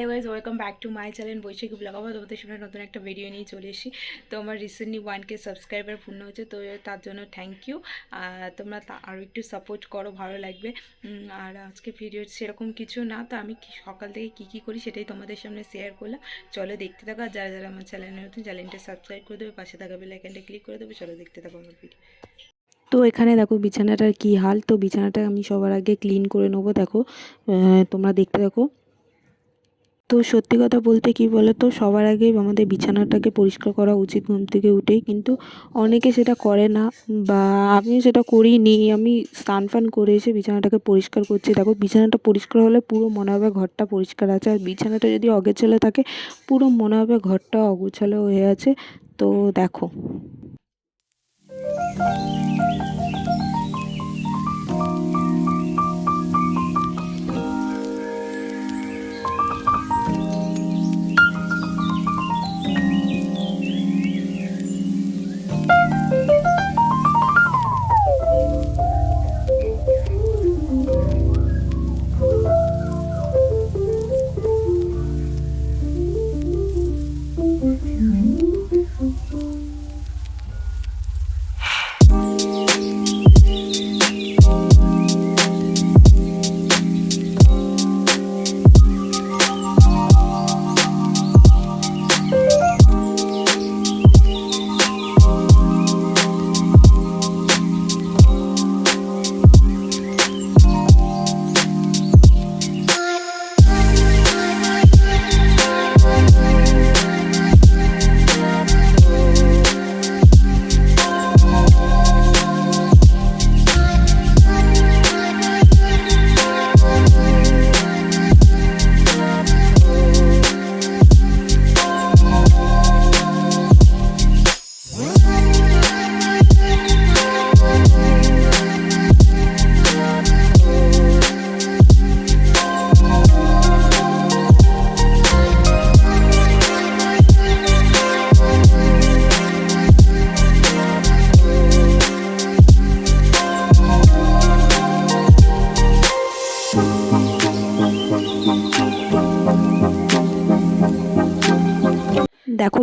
Hello guys welcome back to my channel Baishakhi blog আবার তোমাদের সামনে নতুন একটা ভিডিও নিয়ে চলে এসেছি। তো আমার রিসেন্টলি ওয়ান কে সাবস্ক্রাইবার পূর্ণ হয়েছে, তো তার জন্য থ্যাংক ইউ তোমরা আরও একটু সাপোর্ট করো, ভালো লাগবে। আর আজকে ভিডিও সেরকম কিছু না, তো আমি সকাল থেকে কী কী করি সেটাই তোমাদের সামনে শেয়ার করলাম। চলো দেখতে থাকো, আর যারা যারা আমার চ্যানেলে নতুন চ্যানেলটা সাবস্ক্রাইব করে দেবে, পাশে থাকা বেলাইকানটা ক্লিক করে দেবে, চলো দেখতে থাকো আমার ভিডিও তো এখানে দেখো বিছানাটার কি হাল, তো বিছানাটা আমি সবার আগে ক্লিন করে নেব, দেখো। তোমরা দেখতে দেখো তো সত্যি কথা বলতে কি বলো তো সবার আগে আমাদের বিছানাটাকে পরিষ্কার করা উচিত ঘুম থেকে উঠেই। কিন্তু অনেকে সেটা করে না বা আমিও সেটা করিনি। আমি স্নান ফান করে এসে বিছানাটাকে পরিষ্কার করছি। দেখো, বিছানাটা পরিষ্কার হলে পুরো মনে হবে ঘরটা পরিষ্কার আছে। আর বিছানাটা যদি অগেছালো থাকে, পুরো মনে হবে ঘরটা অগোছালো হয়ে আছে। তো দেখো।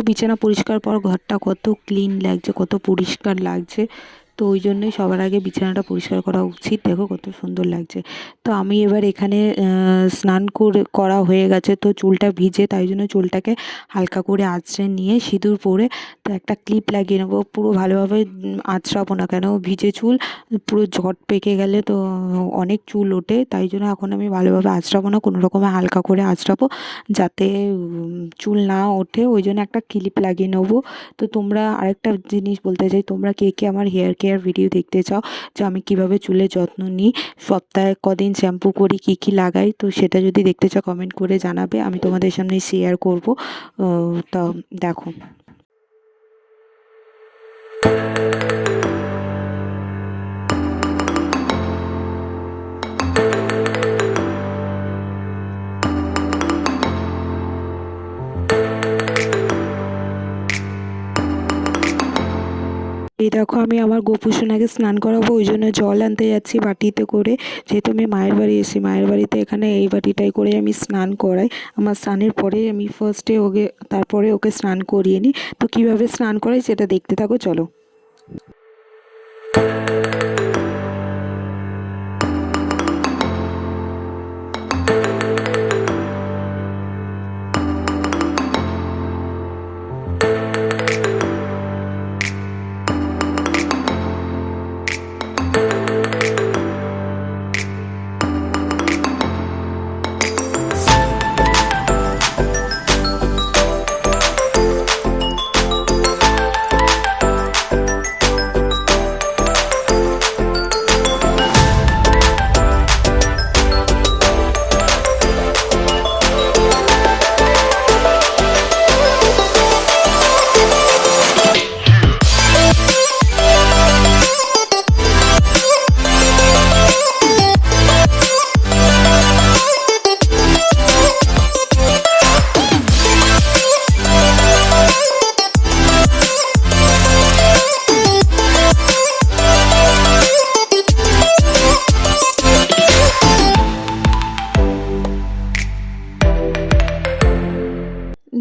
বিছানা পরিষ্কার পর ঘরটা কত ক্লিন লাগছে কত পরিষ্কার লাগছে। তো ওই জন্যই সবার আগে বিছানাটা পরিষ্কার করা উচিত। দেখো কত সুন্দর লাগছে। তো আমি এবার এখানে স্নান করে, করা হয়ে গেছে। তো চুলটা ভিজে তাই জন্য চুলটাকে হালকা করে আঁচড়ে নিয়ে সিঁদুর পরে তো একটা ক্লিপ লাগিয়ে নেব। পুরো ভালোভাবে আঁচড়াবো না কেন? ভিজে চুল, পুরো ঝট পেকে গেলে তো অনেক চুল ওঠে। তাই জন্য এখন আমি ভালোভাবে আঁচড়াবো না, কোনো রকমে হালকা করে আঁচড়াবো যাতে চুল না ওঠে। ওই জন্য একটা ক্লিপ লাগিয়ে নেব। তো তোমরা আরেকটা জিনিস বলতে চাই, তোমরা কে কে আমার হেয়ার কেয়ার ভিডিও দেখতে চাও, যে আমি কীভাবে চুলের যত্ন নিই, সপ্তাহে কদিন শ্যাম্পু করি, কি কি লাগাই, তো সেটা যদি দেখতে চাও কমেন্ট করে জানাবে, আমি তোমাদের সামনে শেয়ার করব। তা দেখো। এই দেখো আমি আমার গোপু সোনাকে স্নান করাবো, ওই জন্য জল আনতে যাচ্ছি বাটিতে করে। যেহেতু আমি মায়ের বাড়ি এসেছি, মায়ের বাড়িতে এখানে এই বাটিটাই করে আমি স্নান করাই। আমার স্নানের পরে আমি ফার্স্টে ওকে, তারপরে ওকে স্নান করিয়ে নিই। তো কীভাবে স্নান করাই সেটা দেখতে থাকো, চলো।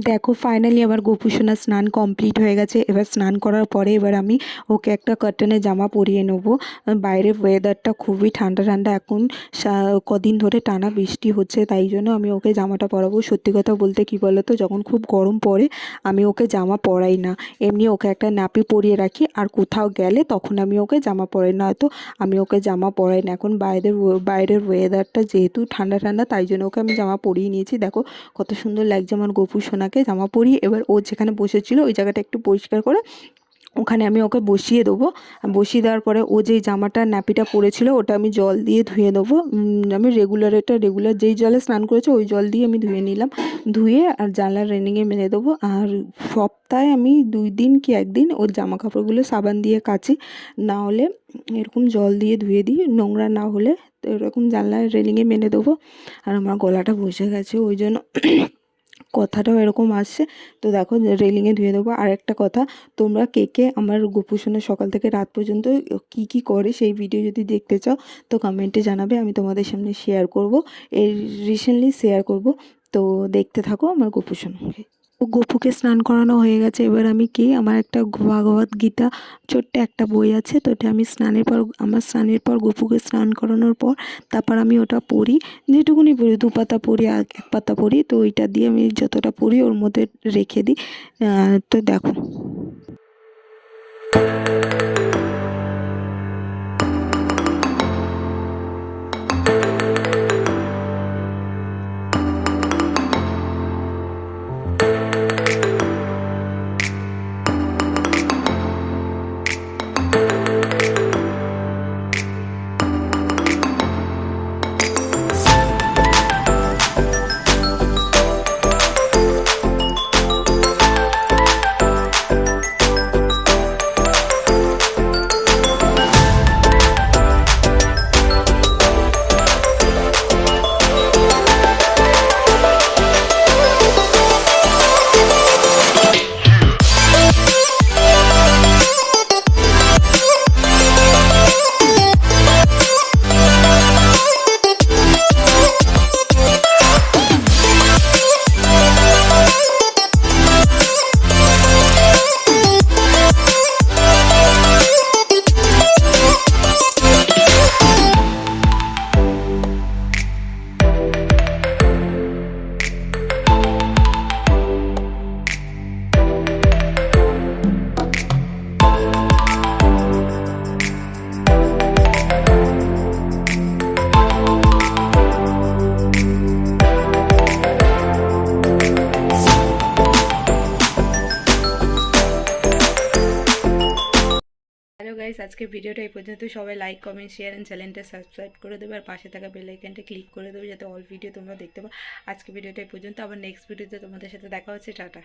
দেখো ফাইনালি আমার গোপুসোনা স্নান কমপ্লিট হয়ে গেছে। এবার স্নান করার পরে এবার আমি ওকে একটা কটনের জামা পরিয়ে নেব। বাইরের ওয়েদারটা খুবই ঠান্ডা ঠান্ডা। এখন কদিন ধরে টানা বৃষ্টি হচ্ছে, তাই জন্য আমি ওকে জামাটা পরাবো। সত্যি কথা বলতে কি বলো তো যখন খুব গরম পড়ে, আমি ওকে জামা পরাই না। এমনি ওকে একটা নাপি পরিয়ে রাখি, আর কোথাও গেলে তখন আমি ওকে জামা পরাই না হয়তো আমি ওকে জামা পরাই না। এখন বাইরের বাইরের ওয়েদারটা যেহেতু ঠান্ডা ঠান্ডা, তাই জন্য ওকে আমি জামা পরিয়ে নিয়েছি। দেখো, কত সুন্দর লাগছে আমার গোপু সোনাকে জামা পরিয়ে এবার ও যেখানে বসেছিল ওই জায়গাটা একটু পরিষ্কার করে ওখানে আমি ওকে বসিয়ে দেবো। বসিয়ে দেওয়ার পরে ও যেই জামাটা ন্যাপিটা পরেছিল ওটা আমি জল দিয়ে ধুয়ে দেবো। আমি রেগুলার এটা রেগুলার যেই জলে স্নান করেছে ওই জল দিয়ে আমি ধুয়ে নিলাম। ধুয়ে আর জানলার রেনিংয়ে মেলে দেবো। আর সপ্তাহে আমি দুই দিন কি একদিন ওর জামা কাপড়গুলো সাবান দিয়ে কাচি। না হলে এরকম জল দিয়ে ধুয়ে দিই। নোংরা না হলে তো এরকম জানলার রেলিংয়ে মেনে দেবো। আর আমার গলাটা বসে গেছে। ওই জন্য কথাটাও এরকম আসছে। তো দেখো রেলিংয়ে ধুয়ে দেবো। আর একটা কথা, তোমরা কে কে আমার গোপুসোনা সকাল থেকে রাত পর্যন্ত কি কি করে সেই ভিডিও যদি দেখতে চাও, তো কমেন্টে জানাবে। আমি তোমাদের সামনে শেয়ার করব। এই রিসেন্টলি শেয়ার করব। তো দেখতে থাকো আমার গোপুসোনাকে। গপুকে স্নান করানো হয়ে গেছে। এবার আমি কি? আমার একটা ভাগবত গীতা ছোট্ট একটা বই আছে। তো ওটা আমি স্নানের পর, আমার স্নানের পর গপুকে স্নান করানোর পর তারপর আমি ওটা পড়ি। যেটুকুনি পড়ি, দু পাতা পড়ি এক পাতা পড়ি। তো ওইটা দিয়ে আমি যতটা পড়ি ওর মধ্যে রেখে দিই। তো দেখো। আজকে ভিডিওটা এই পর্যন্ত। সবাই লাইক কমেন্ট শেয়ার অ্যান্ড চ্যানেলটা সাবস্ক্রাইব করে দেবে আর পাশে থাকা বেল আইকনটা ক্লিক করে দেবে যাতে অল ভিডিও তোমরা দেখতে পাও। আজকে ভিডিওটা এই পর্যন্ত। আবার নেক্সট ভিডিওতে তোমাদের সাথে দেখা হচ্ছে। টাটা।